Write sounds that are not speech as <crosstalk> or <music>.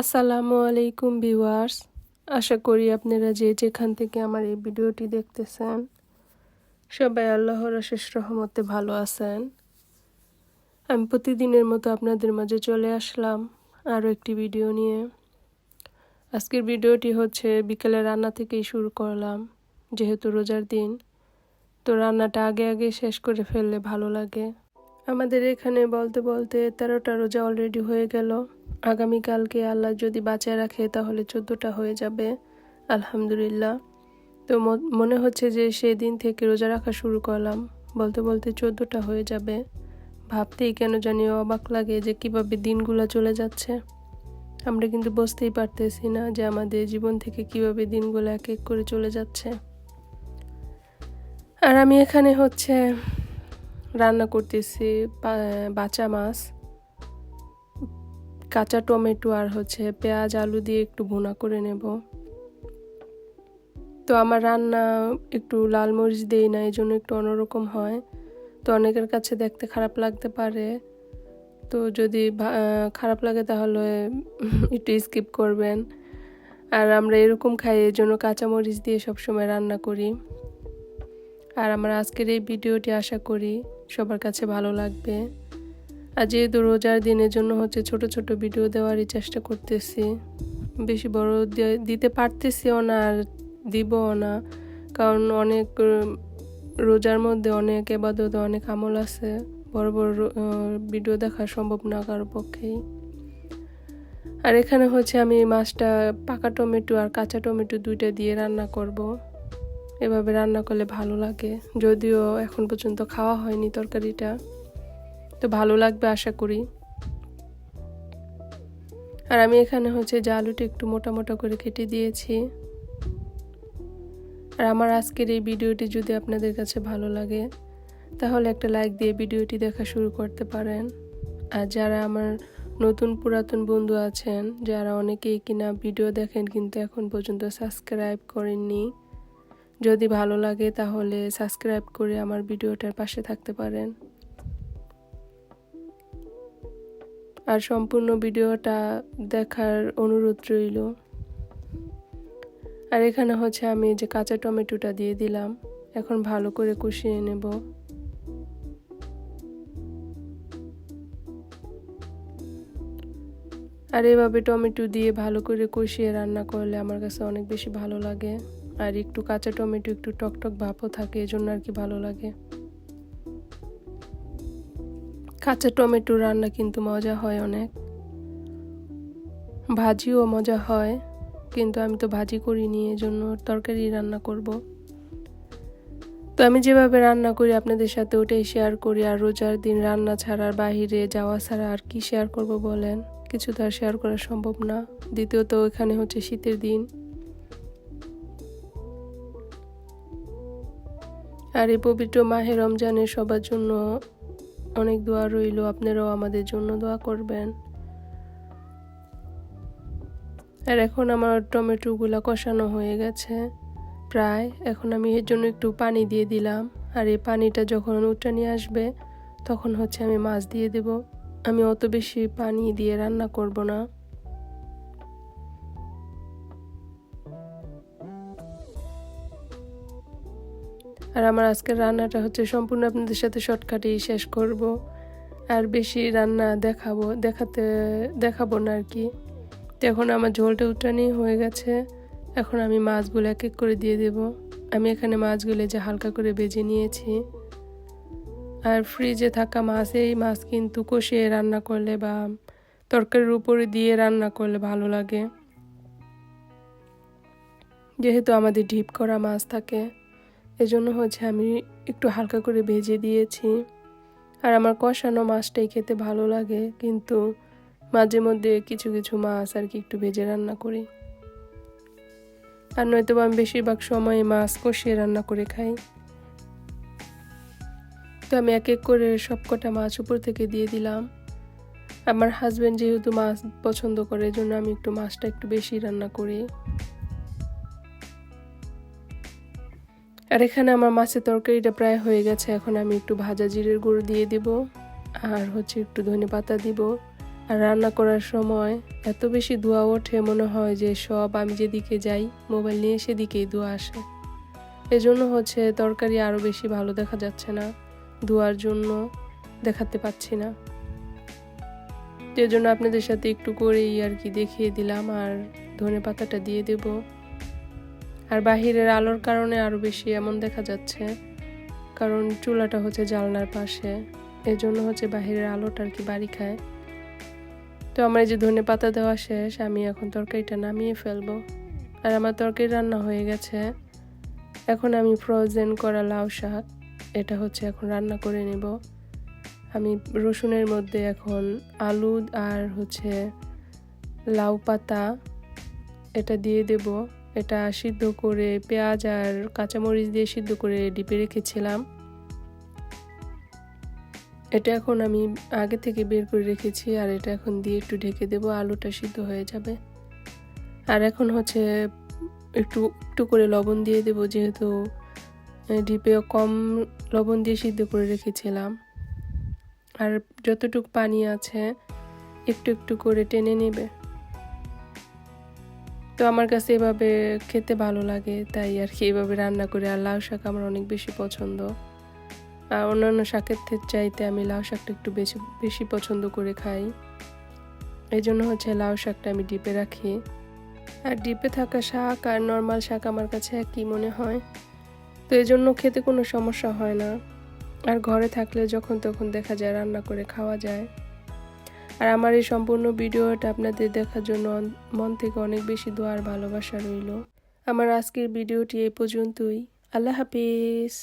আসসালামু আলাইকুম ভিউয়ার্স। আশা করি আপনারা যে যেখান থেকে আমার এই ভিডিওটি দেখতেছেন, সবাই আল্লাহর অশেষ রহমতে ভালো আছেন। আমি প্রতিদিনের মতো আপনাদের মাঝে চলে আসলাম আরও একটি ভিডিও নিয়ে। আজকের ভিডিওটি হচ্ছে বিকেলে রান্না থেকেই শুরু করলাম, যেহেতু রোজার দিন, তো রান্নাটা আগে আগে শেষ করে ফেললে ভালো লাগে। আমাদের এখানে বলতে বলতে তেরোটা রোজা অলরেডি হয়ে গেল। আগামীকালকে আল্লাহ যদি বাঁচায় রাখে, তাহলে চোদ্দোটা হয়ে যাবে। আলহামদুলিল্লাহ। তো মনে হচ্ছে যে সেই দিন থেকে রোজা রাখা শুরু করলাম। বলতে বলতে চোদ্দোটা হয়ে যাবে। ভাবতেই কেন জানি অবাক লাগে যে কীভাবে দিনগুলো চলে যাচ্ছে। আমরা কিন্তু বুঝতেই পারতেছি না যে আমাদের জীবন থেকে কীভাবে দিনগুলো এক এক করে চলে যাচ্ছে। আর আমি এখানে হচ্ছে রান্না করতেছি বাচা মাছ, কাঁচা টমেটো আর হচ্ছে পেঁয়াজ, আলু দিয়ে একটু ভুনা করে নেব। তো আমার রান্না একটু লাল মরিচ দেই না এই জন্য একটু অন্যরকম হয়। তো অনেকের কাছে দেখতে খারাপ লাগতে পারে। তো যদি খারাপ লাগে তাহলে <laughs> একটু স্কিপ করবেন। আর আমরা এরকম খাই এই জন্য কাঁচামরিচ দিয়ে সবসময় রান্না করি। আর আমার আজকের এই ভিডিওটি আশা করি সবার কাছে ভালো লাগবে। আর যেহেতু রোজার দিনের জন্য হচ্ছে ছোট ছোট ভিডিও দেওয়ারই চেষ্টা করতেছি। বেশি বড় দিতে পারতেছিও না আর দিবও না। কারণ অনেক রোজার মধ্যে অনেক এবাদত, অনেক আমল আছে। বড় বড় ভিডিও দেখা সম্ভব না কারও পক্ষেই। আর এখানে হচ্ছে আমি মাছটা পাকা টমেটো আর কাঁচা টমেটো দুইটা দিয়ে রান্না করব। এভাবে রান্না করলে ভালো লাগে। যদিও এখন পর্যন্ত খাওয়া হয়নি তরকারিটা। তো ভালো লাগবে আশা করি। আর আমি এখানে হচ্ছে যে আলুটা একটু মোটা মোটা করে কেটে দিয়েছি। আর আমার আজকের এই ভিডিওটি যদি আপনাদের কাছে ভালো লাগে, তাহলে একটা লাইক দিয়ে ভিডিওটি দেখা শুরু করতে পারেন। আর যারা আমার নতুন পুরাতন বন্ধু আছেন, যারা অনেকেই কিনা ভিডিও দেখেন কিন্তু এখন পর্যন্ত সাবস্ক্রাইব করেননি যদি ভালো লাগে তাহলে সাবস্ক্রাইব করে আমার ভিডিওটার পাশে থাকতে পারেন। আর সম্পূর্ণ ভিডিওটা দেখার অনুরোধ রইল। আর এখানে হচ্ছে আমি যে কাঁচা টমেটোটা দিয়ে দিলাম। এখন ভালো করে কষিয়ে নেব। আর এভাবে টমেটো দিয়ে ভালো করে কষিয়ে রান্না করলে আমার কাছে অনেক বেশি ভালো লাগে। আর একটু কাঁচা টমেটো, একটু টকটক ভাপও থাকে, এজন্য আর কি ভালো লাগে। কাঁচা টমেটো রান্না কিন্তু মজা হয় অনেক। ভাজিও মজা হয়, কিন্তু আমি তো ভাজি করিনি এই জন্য তরকারি রান্না করব। তো আমি যেভাবে রান্না করি, আপনাদের সাথে ওটাই শেয়ার করি, আর রোজার দিন রান্না ছাড়া আর বাহিরে যাওয়া ছাড়া আর কি শেয়ার করব বলেন? কিছু তো আর শেয়ার করা সম্ভব না। দ্বিতীয়ত, এখানে হচ্ছে শীতের দিন। আর এই পবিত্র মাহে রমজানের সবার জন্য অনেক দোয়া রইল। আপনারাও আমাদের জন্য দোয়া করবেন। আর এখন আমার টমেটোগুলো কষানো হয়ে গেছে। প্রায় এখন আমি এর জন্য একটু পানি দিয়ে দিলাম। আর এই পানিটা যখন নিয়ে আসবে, তখন হচ্ছে আমি মাছ দিয়ে দেব। আমি অত বেশি পানি দিয়ে রান্না করব না। আর আমার আজকের রান্নাটা হচ্ছে সম্পূর্ণ আপনাদের সাথে শর্টকাটেই শেষ করব। আর বেশি রান্না দেখাবো, দেখাতে, দেখাবো না আর কি। তো এখন আমার ঝোলটা উঠানি হয়ে গেছে। এখন আমি মাছগুলো এক এক করে দিয়ে দেব। আমি এখানে মাছগুলো যে হালকা করে বেজে নিয়েছি। আর ফ্রিজে থাকা মাছ, এই মাছ কিন্তু কষিয়ে রান্না করলে বা তরকারির উপরে দিয়ে রান্না করলে ভালো লাগে। যেহেতু আমাদের ঢিপ করা মাছ থাকে। এজন্য হচ্ছে আমি একটু হালকা করে ভেজে দিয়েছি। আর আমার কষানো মাছটাই খেতে ভালো লাগে, কিন্তু মাঝে মধ্যে কিছু কিছু মাছ আর কি একটু ভেজে রান্না করি। আর নয়তো আমি বেশিরভাগ সময় মাছ কষিয়ে রান্না করে খাই। তো আমি এক এক করে সব কটা মাছ উপর থেকে দিয়ে দিলাম। আমার হাজব্যান্ড যেহেতু মাছ পছন্দ করে জন্য আমি একটু মাছটা একটু বেশি রান্না করি। আর এখানে আমার মাছের তরকারিটা প্রায় হয়ে গেছে। এখন আমি একটু ভাজা জিরের গুঁড়ো দিয়ে দিব, আর হচ্ছে একটু ধনে পাতা দিব। আর রান্না করার সময় এত বেশি ধোয়া ওঠে মনে হয় যে সব আমি যেদিকে যাই, মোবাইল নিয়ে সেদিকেই ধোয়া আসে। এজন্য হচ্ছে তরকারি আরও বেশি ভালো দেখা যাচ্ছে না, ধোয়ার জন্য দেখাতে পাচ্ছি না। তো এজন্য আপনাদের সাথে একটু করেই আর কি দেখিয়ে দিলাম, আর ধনে পাতাটা দিয়ে দেব। আর বাহিরের আলোর কারণে আরও বেশি এমন দেখা যাচ্ছে। কারণ চুলাটা হচ্ছে জালনার পাশে। এজন্য হচ্ছে বাহিরের আলোটা আর কি বাড়ি খায়। তো আমার এই যে ধনে পাতা দেওয়া শেষ, আমি এখন তরকারিটা নামিয়ে ফেলব। আর আমার তরকারি রান্না হয়ে গেছে। এখন আমি ফ্রোজেন করা লাউ শাক, এটা হচ্ছে এখন রান্না করে নেব। আমি রসুনের মধ্যে এখন আলু আর হচ্ছে লাউ পাতা, এটা দিয়ে দেব। এটা সিদ্ধ করে পেঁয়াজ আর কাঁচামরিচ দিয়ে সিদ্ধ করে ডিপে রেখেছিলাম। এটা এখন আমি আগে থেকে বের করে রেখেছি আর এটা এখন দিয়ে একটু ঢেকে দেব, আলুটা সিদ্ধ হয়ে যাবে। আর এখন হচ্ছে একটু একটু করে লবণ দিয়ে দেব, যেহেতু ডিপে কম লবণ দিয়ে সিদ্ধ করে রেখেছিলাম। আর যতটুক পানি আছে, একটু একটু করে টেনে নেবে। তো আমার কাছে এভাবে খেতে ভালো লাগে, তাই আর কি এভাবে রান্না করে। আর লাউ শাক আমার অনেক বেশি পছন্দ। আর অন্যান্য শাকের চাইতে আমি লাউ শাকটা একটু বেশি বেশি পছন্দ করে খাই। এই জন্য হচ্ছে লাউ শাকটা আমি ডিপে রাখি। আর ডিপে থাকা শাক আর নর্মাল শাক আমার কাছে একই মনে হয়। তো এই জন্য খেতে কোনো সমস্যা হয় না। আর ঘরে থাকলে যখন তখন দেখা যায় রান্না করে খাওয়া যায়। আর আমার এই সম্পূর্ণ ভিডিওটা আপনাদের দেখার জন্য মন থেকে অনেক বেশি দোয়ার ভালোবাসা রইল। আমার আজকের ভিডিওটি এই পর্যন্তই। আল্লাহ হাফিজ।